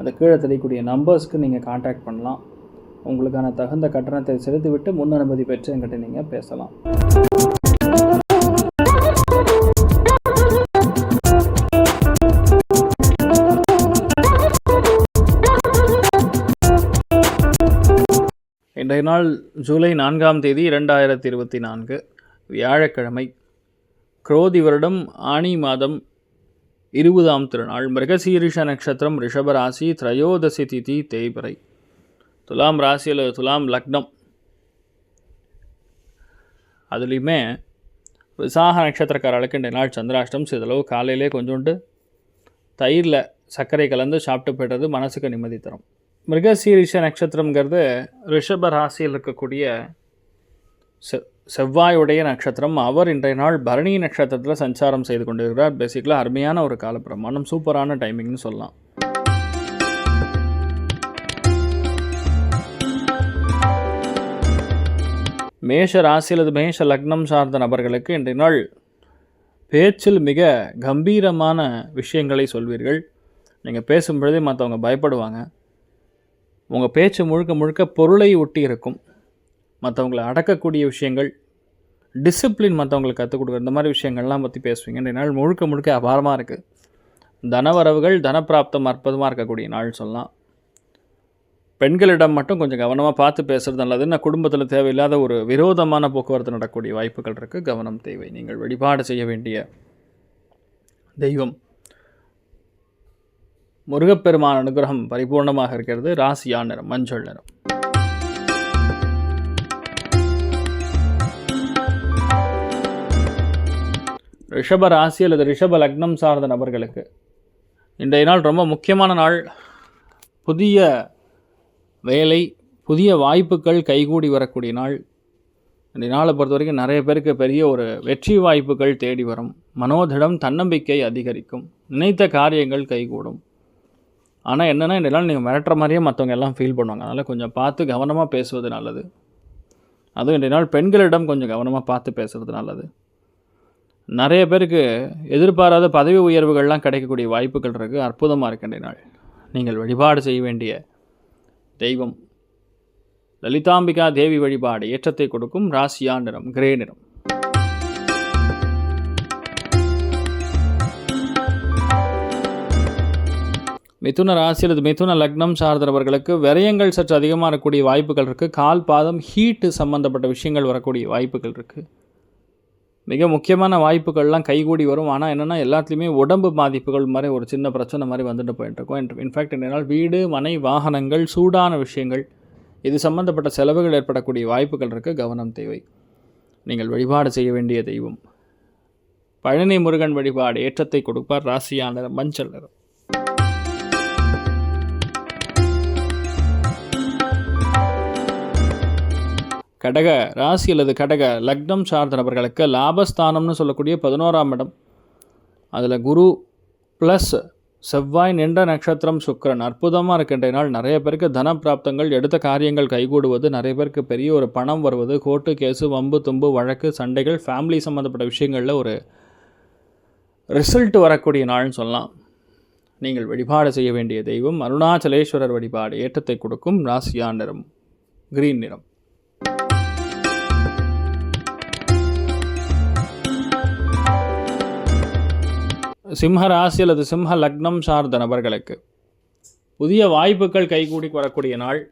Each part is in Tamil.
அந்த கீழே தெரியக்கூடிய நம்பர்ஸ்க்கு நீங்கள் காண்டாக்ட் பண்ணலாம். உங்களுக்கான தகுந்த கட்டணத்தை செலுத்திவிட்டு முன் அனுமதி பெற்று என்கிட்ட நீங்கள் பேசலாம். இன்றைய நாள் ஜூலை நான்காம் தேதி இரண்டாயிரத்தி இருபத்தி நான்கு. வியாழக்கிழமை. குரோதி வருடம் ஆனி மாதம் இருபதாம் திருநாள் மிருகசீரிஷ நட்சத்திரம் ரிஷபராசி திரையோதசி திதி தேய்பிறை துலாம் ராசியில் துலாம் லக்னம். அதுலேயுமே விசாக நட்சத்திரக்காரர்களுக்கு இன்றைய நாள் சந்திராஷ்டம் சிதளவு காலையிலே கொஞ்சோண்டு தயிரில் சர்க்கரை கலந்து சாப்பிட்டு போய்டுறது மனசுக்கு நிம்மதி தரும். மிருகசீரிஷ நட்சத்திரங்கிறது ரிஷப ராசியில் இருக்கக்கூடிய செவ்வாயுடைய நட்சத்திரம் அவர் இன்றைய நாள் பரணி நட்சத்திரத்தில் சஞ்சாரம் செய்து கொண்டிருக்கிறார். பேசிக்கலாக அருமையான ஒரு காலப்பிரமாணம் சூப்பரான டைமிங்னு சொல்லலாம். மேஷ ராசி அல்லது மேஷ லக்னம் சார்ந்த நபர்களுக்கு இன்றைய நாள் பேச்சில் மிக கம்பீரமான விஷயங்களை சொல்வீர்கள். நீங்கள் பேசும்பொழுதே மற்றவங்க பயப்படுவாங்க. உங்கள் பேச்சு முழுக்க முழுக்க பொருளை ஒட்டி இருக்கும். மற்றவங்களை அடக்கக்கூடிய விஷயங்கள் டிசிப்ளின் மற்றவங்களுக்கு கற்றுக் கொடுக்குற இந்த மாதிரி விஷயங்கள்லாம் பற்றி பேசுவீங்க. இந்த நாள் முழுக்க முழுக்க அபாரமாக இருக்குது தனவரவுகள் தனப்பிராப்தம் அற்புதமாக இருக்கக்கூடிய நாள் சொல்லலாம். பெண்களிடம் மட்டும் கொஞ்சம் கவனமாக பார்த்து பேசுகிறது நல்லது. நான் குடும்பத்தில் தேவையில்லாத ஒரு விரோதமான போக்குவரத்து நடக்கக்கூடிய வாய்ப்புகள் இருக்குது கவனம் தேவை. நீங்கள் வழிபாடு செய்ய வேண்டிய தெய்வம். முருகப்பெருமான் அனுகிரகம் பரிபூர்ணமாக இருக்கிறது. ராசியா நிறம் மஞ்சள் நிறம். ரிஷப ராசி அல்லது ரிஷப லக்னம் சார்ந்த நபர்களுக்கு இன்றைய நாள் ரொம்ப முக்கியமான நாள். புதிய வேலை புதிய வாய்ப்புகள் கைகூடி வரக்கூடிய நாள். இந்த நாளை பொறுத்த வரைக்கும் நிறைய பேருக்கு பெரிய ஒரு வெற்றி வாய்ப்புகள் தேடி வரும். மனோதிடம் தன்னம்பிக்கை அதிகரிக்கும். நினைத்த காரியங்கள் கைகூடும். ஆனால் என்னென்னா இந்த நாள் நீங்கள் மிரட்டுற மாதிரியே மற்றவங்க எல்லாம் ஃபீல் பண்ணுவாங்க. அதனால் கொஞ்சம் பார்த்து கவனமாக பேசுவது நல்லது. அதுவும் இன்றைய நாள் பெண்களிடம் கொஞ்சம் கவனமாக பார்த்து பேசுகிறது நல்லது. நிறைய பேருக்கு எதிர்பாராத பதவி உயர்வுகள்லாம் கிடைக்கக்கூடிய வாய்ப்புகள் இருக்குது அற்புதமாக இருக்கின்ற நாள். நீங்கள் வழிபாடு செய்ய வேண்டிய தெய்வம். லலிதாம்பிகா தேவி வழிபாடு ஏற்றத்தை கொடுக்கும் ராசியா நிறம் கிரே நிறம். மிதுன ராசி அல்லது மிதுன லக்னம் சார்ந்தவர்களுக்கு விரயங்கள் சற்று அதிகமாக இருக்கக்கூடிய வாய்ப்புகள் இருக்குது கால் பாதம் ஹீட்டு சம்மந்தப்பட்ட விஷயங்கள் வரக்கூடிய வாய்ப்புகள் இருக்குது மிக முக்கியமான வாய்ப்புகள்லாம் கைகூடி வரும். ஆனால் என்னென்னா எல்லாத்துலேயுமே உடம்பு பாதிப்புகள் மாதிரி ஒரு சின்ன பிரச்சனை மாதிரி வந்துட்டு போயிட்டுருக்கோம் இன்ஃபேக்ட் என்னால் வீடு மனை வாகனங்கள் சூடான விஷயங்கள். இது சம்மந்தப்பட்ட செலவுகள் ஏற்படக்கூடிய வாய்ப்புகள் இருக்க. கவனம் தேவை. நீங்கள் வழிபாடு செய்ய வேண்டிய தெய்வம். பழனி முருகன் வழிபாடு ஏற்றத்தை கொடுப்பார். ராசியான மஞ்சள் நிறம். கடக ராசி அல்லது கடக லக்னம் சார்ந்த நபர்களுக்கு லாபஸ்தானம்னு சொல்லக்கூடிய பதினோராம் இடம். அதில் குரு ப்ளஸ் செவ்வாய் நின்ற நட்சத்திரம் சுக்கரன். அற்புதமாக இருக்கின்ற நாள். நிறைய பேருக்கு தன பிராப்தங்கள் எடுத்த காரியங்கள் கைகூடுவது நிறைய பேருக்கு பெரிய ஒரு பணம் வருவது கோர்ட்டு கேஸு வம்பு தும்பு வழக்கு சண்டைகள் ஃபேமிலி சம்மந்தப்பட்ட விஷயங்களில் ஒரு ரிசல்ட் வரக்கூடிய நாள்னு சொல்லலாம். நீங்கள் வழிபாடு செய்ய வேண்டிய தெய்வம் அருணாச்சலேஸ்வரர் வழிபாடு ஏற்றத்தை கொடுக்கும் ராசியா நிறம் கிரீன் நிறம். சிம்ம ராசி அல்லது சிம்ம லக்னம் சார்ந்த நபர்களுக்கு புதிய வாய்ப்புகள் கைகூடி வரக்கூடிய நாள்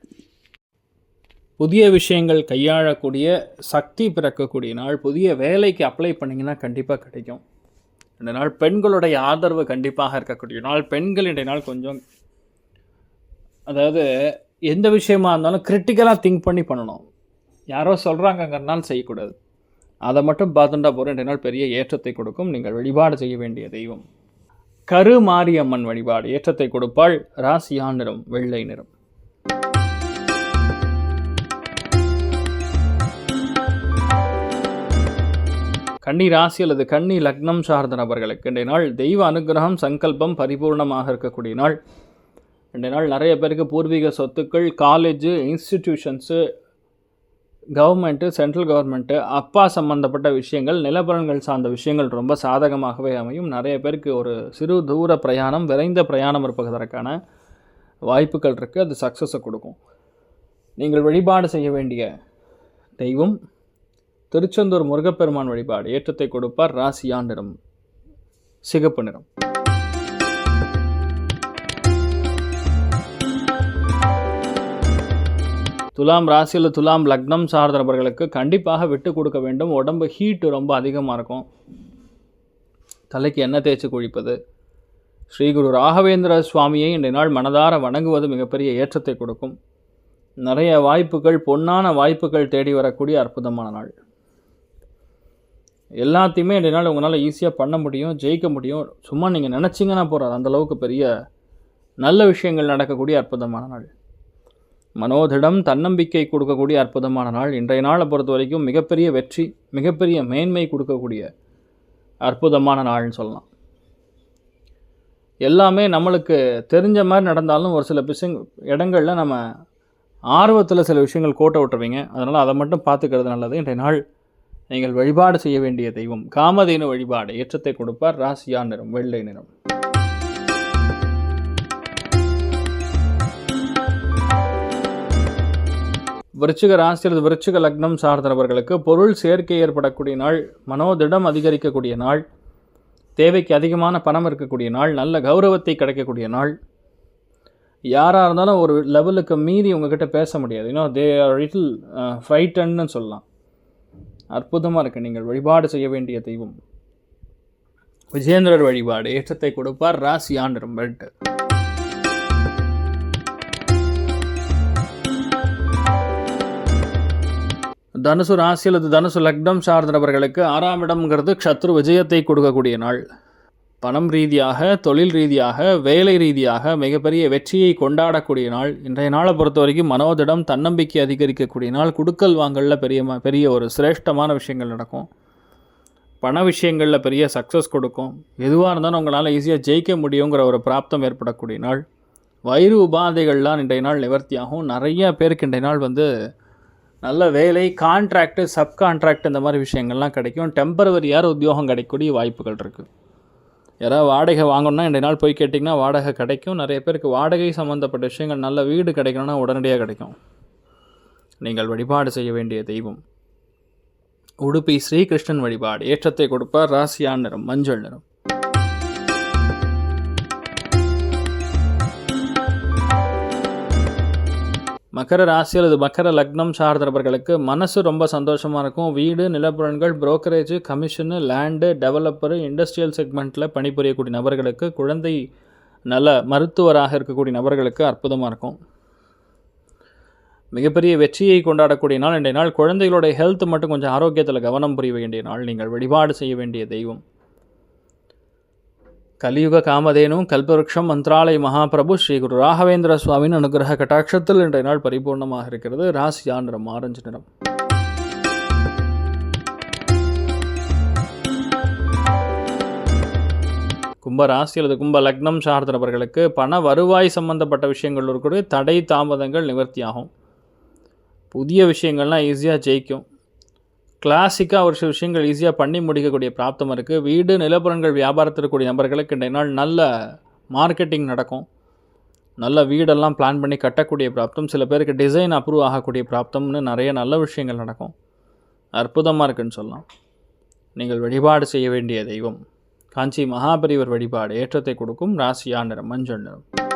புதிய விஷயங்கள் கையாளக்கூடிய சக்தி பிறக்கக்கூடிய நாள் புதிய வேலைக்கு அப்ளை பண்ணிங்கன்னா கண்டிப்பாக கிடைக்கும். இந்த நாள் பெண்களுடைய ஆதரவு கண்டிப்பாக இருக்கக்கூடிய நாள். பெண்கள் இன்றைய நாள் கொஞ்சம் அதாவது எந்த விஷயமா இருந்தாலும் கிரிட்டிக்கலாக திங்க் பண்ணி பண்ணணும். யாரோ சொல்கிறாங்கங்கிறனால செய்யக்கூடாது. அதை மட்டும் பார்த்துட்டா போகிற ரெண்டு நாள் பெரிய ஏற்றத்தை கொடுக்கும். நீங்கள் வழிபாடு செய்ய வேண்டிய தெய்வம். கரு மாரியம்மன் வழிபாடு ஏற்றத்தை கொடுப்பாள். ராசியா நிறம் வெள்ளை நிறம். கன்னி ராசி அல்லது கன்னி லக்னம் சார்ந்த நபர்களுக்கு இன்றைய நாள் தெய்வ அனுகிரகம் சங்கல்பம் பரிபூர்ணமாக இருக்கக்கூடிய நாள். இன்றைய நாள் நிறைய பேருக்கு பூர்வீக சொத்துக்கள் college institutions government central government அப்பா சம்மந்தப்பட்ட விஷயங்கள் நிலப்பரன்கள் சார்ந்த விஷயங்கள் ரொம்ப சாதகமாகவே அமையும். நிறைய பேருக்கு ஒரு சிறு தூர பிரயாணம் விரைந்த பிரயாணம் இருப்பதற்கான வாய்ப்புகள் இருக்குது அது சக்ஸஸை கொடுக்கும். நீங்கள் வழிபாடு செய்ய வேண்டிய தெய்வம் திருச்செந்தூர் முருகப்பெருமான் வழிபாடு ஏற்றத்தை கொடுப்பார். ராசியா நிறம் சிகப்பு நிறம். துலாம் ராசியில் துலாம் லக்னம் சார்ந்த நபர்களுக்கு கண்டிப்பாக விட்டு கொடுக்க வேண்டும். உடம்பு ஹீட்டு ரொம்ப அதிகமாக இருக்கும். தலைக்கு எண்ணெய் தேய்ச்சி குளிப்பது. ஸ்ரீ குரு ராகவேந்திர சுவாமியை இன்றைய நாள் மனதார வணங்குவது மிகப்பெரிய ஏற்றத்தை கொடுக்கும். நிறைய வாய்ப்புகள் பொன்னான வாய்ப்புகள் தேடி வரக்கூடிய அற்புதமான நாள். எல்லாத்தையுமே இன்றைய நாள் உங்களால் ஈஸியாக பண்ண முடியும் ஜெயிக்க முடியும். சும்மா நீங்கள் நினச்சிங்கன்னா போகிறாது அந்தளவுக்கு பெரிய நல்ல விஷயங்கள் நடக்கக்கூடிய அற்புதமான நாள். மனோதிடம் தன்னம்பிக்கை கொடுக்கக்கூடிய அற்புதமான நாள். இன்றைய நாளை பொறுத்த வரைக்கும் மிகப்பெரிய வெற்றி மிகப்பெரிய மேன்மை கொடுக்கக்கூடிய அற்புதமான நாள்னு சொல்லலாம். எல்லாமே நம்மளுக்கு தெரிஞ்ச மாதிரி நடந்தாலும் ஒரு சில விஷயங் இடங்களில் நம்ம ஆர்வத்தில் சில விஷயங்கள் கோட்டை விட்டுருவீங்க. அதனால் அதை மட்டும் பார்த்துக்கிறது நல்லது. இன்றைய நாள் நீங்கள் வழிபாடு செய்ய வேண்டிய தெய்வம். காமதேனு வழிபாடு ஏற்றத்தை கொடுப்பார். ராசியா நிறம் வெள்ளை நிறம். விருச்சிக ராசி அல்லது விருச்சிக லக்னம் சார்ந்தவர்களுக்கு பொருள் சேர்க்கை ஏற்படக்கூடிய நாள் மனோதிடம் அதிகரிக்கக்கூடிய நாள் தேவைக்கு அதிகமான பணம் இருக்கக்கூடிய நாள் நல்ல கௌரவத்தை கிடைக்கக்கூடிய நாள். யாராக இருந்தாலும் ஒரு லெவலுக்கு மீறி உங்ககிட்ட பேச முடியாது. You know they are little ஃப்ரைட்டன்னு சொல்லலாம். அற்புதமாக இருக்குது நீங்கள் வழிபாடு செய்ய வேண்டிய தெய்வம். விஜேந்திரர் வழிபாடு ஏற்றத்தை கொடுப்பார் ராசி ஆண்டிரும் தனுசு ராசி அல்லது தனுசு லக்னம் சார்ந்தவர்களுக்கு ஆறாம் இடம்ங்கிறது க்ஷத்ரு விஜயத்தை கொடுக்கக்கூடிய நாள். பணம் ரீதியாக தொழில் ரீதியாக வேலை ரீதியாக மிகப்பெரிய வெற்றியை கொண்டாடக்கூடிய நாள். இன்றைய நாளை பொறுத்த வரைக்கும் மனோதிடம் தன்னம்பிக்கை அதிகரிக்கக்கூடிய நாள். குடுக்கல் வாங்கலில் பெரிய ம- பெரிய ஒரு சிரேஷ்டமான விஷயங்கள் நடக்கும். பண விஷயங்களில் பெரிய சக்ஸஸ் கொடுக்கும். எதுவாக இருந்தாலும் உங்களால் ஈஸியாக ஜெயிக்க முடியுங்கிற ஒரு பிராப்தம் ஏற்படக்கூடிய நாள். வயிறு உபாதைகள்லாம் இன்றைய நாள் நிவர்த்தியாகும். நிறைய பேருக்கு இன்றைய நாள் வந்து நல்ல வேலை கான்ட்ராக்டு சப் கான்ட்ராக்ட் இந்த மாதிரி விஷயங்கள்லாம் கிடைக்கும். டெம்பரவரியாக உத்தியோகம் கிடைக்கக்கூடிய வாய்ப்புகள் இருக்குது யாராவது வாடகை வாங்கணும்னா இன்றைய நாள் போய் கேட்டிங்கன்னா வாடகை கிடைக்கும். நிறைய பேருக்கு வாடகை சம்மந்தப்பட்ட விஷயங்கள் நல்ல வீடு கிடைக்கணும்னா உடனடியாக கிடைக்கும். நீங்கள் வழிபாடு செய்ய வேண்டிய தெய்வம். உடுப்பி ஸ்ரீகிருஷ்ணன் வழிபாடு. ஏற்றத்தை கொடுப்பார் ராசியான் நிறம் மஞ்சள் நிறம். மகர ராசி அல்லது மகர லக்னம் சார்ந்தவர்களுக்கு மனசு ரொம்ப சந்தோஷமாக இருக்கும். வீடு நிலப்புலன்கள் brokerage commission land developer industrial செக்மெண்ட்டில் பணிபுரியக்கூடிய நபர்களுக்கு குழந்தை நல்ல மருத்துவராக இருக்கக்கூடிய நபர்களுக்கு அற்புதமாக இருக்கும். மிகப்பெரிய வெற்றியை கொண்டாடக்கூடிய நாள் இன்றைய நாள். குழந்தைகளுடைய ஹெல்த் மட்டும் கொஞ்சம் ஆரோக்கியத்தில் கவனம் புரிய வேண்டிய நாள். நீங்கள் வழிபாடு செய்ய வேண்டிய தெய்வம். கலியுக காமதேனும் கல்பவருஷம் மந்த்ராலய மகாபிரபு ஸ்ரீ குரு ராகவேந்திர சுவாமியின் அனுகிரக கட்டாட்சத்தில் இன்றைய நாள் பரிபூர்ணமாக இருக்கிறது. ராசியா நிறம் ஆரஞ்சு நிறம். கும்ப ராசி அல்லது கும்ப லக்னம் சார்ந்த நபர்களுக்கு பண வருவாய் சம்பந்தப்பட்ட விஷயங்கள் இருக்கக்கூடிய தடை தாமதங்கள் நிவர்த்தியாகும். புதிய விஷயங்கள்லாம் ஈஸியாக ஜெயிக்கும். கிளாசிக்காக ஒரு சில விஷயங்கள் ஈஸியாக பண்ணி முடிக்கக்கூடிய பிராப்தம் இருக்குது வீடு நிலப்புறங்கள் வியாபாரத்தில் இருக்கக்கூடிய நபர்களுக்கு இன்றைய நாள் நல்ல மார்க்கெட்டிங் நடக்கும். நல்ல வீடெல்லாம் பிளான் பண்ணி கட்டக்கூடிய பிராப்தம் சில பேருக்கு டிசைன் அப்ரூவ் ஆகக்கூடிய பிராப்தம்னு நிறைய நல்ல விஷயங்கள் நடக்கும். அற்புதமாக இருக்குன்னு சொல்லலாம். நீங்கள் வழிபாடு செய்ய வேண்டிய தெய்வம். காஞ்சி மகாபரிவர் வழிபாடு ஏற்றத்தை கொடுக்கும். ராசியா நிறம் மஞ்சள் நிறம்.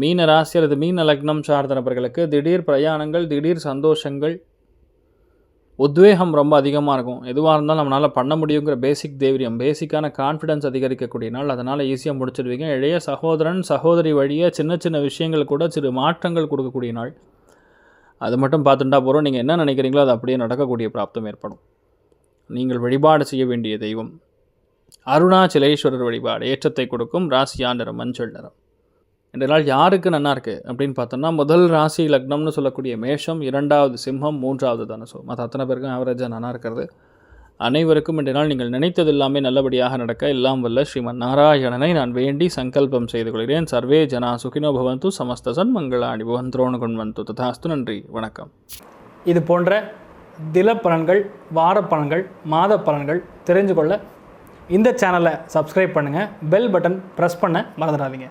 மீன ராசி அல்லது மீன லக்னம் சார்ந்த நபர்களுக்கு திடீர் பிரயாணங்கள் திடீர் சந்தோஷங்கள் உத்வேகம் ரொம்ப அதிகமாக இருக்கும். எதுவாக இருந்தாலும் நம்மளால் பண்ண முடியுங்கிற பேசிக் தைரியம் பேசிக்கான கான்ஃபிடன்ஸ் அதிகரிக்கக்கூடிய நாள். அதனால் ஈஸியாக முடிச்சிடுவீங்க இளைய சகோதரன் சகோதரி வழியே சின்ன சின்ன விஷயங்கள் கூட சிறு மாற்றங்கள் கொடுக்கக்கூடிய நாள். அது மட்டும் பார்த்துட்டா போகிறோம் நீங்கள் என்ன நினைக்கிறீங்களோ அது அப்படியே நடக்கக்கூடிய பிராப்தம் ஏற்படும். நீங்கள் வழிபாடு செய்ய வேண்டிய தெய்வம். அருணாச்சலேஸ்வரர் வழிபாடு ஏற்றத்தை கொடுக்கும். ராசியா நிறம் மஞ்சள் நிறம். இந்த நாள் யாருக்கு நல்லா இருக்குது அப்படின்னு பார்த்தோம்னா முதல் ராசி லக்னம்னு சொல்லக்கூடிய மேஷம் இரண்டாவது சிம்மம் மூன்றாவது தனுசு. மற்ற அத்தனை பேருக்கும் ஆவரேஜாக நல்லா இருக்கிறது. அனைவருக்கும் இன்றைய நாள் நீங்கள் நினைத்தது எல்லாமே நல்லபடியாக நடக்க எல்லாம் வல்ல. ஸ்ரீமன் நாராயணனை நான் வேண்டி சங்கல்பம் செய்து கொள்கிறேன். சர்வே ஜனா சுகினோ பவந்து சமஸ்த சன்மங்களாணி பவந்தோணு கொன்வந்து ததாஸ்து நன்றி வணக்கம். இது போன்ற தில பலன்கள் வார பலன்கள் மாத பலன்கள் தெரிஞ்சு கொள்ள இந்த சேனலை சப்ஸ்கிரைப் பண்ணுங்கள் பெல் பட்டன் ப்ரெஸ் பண்ண மறந்துடாதீங்க.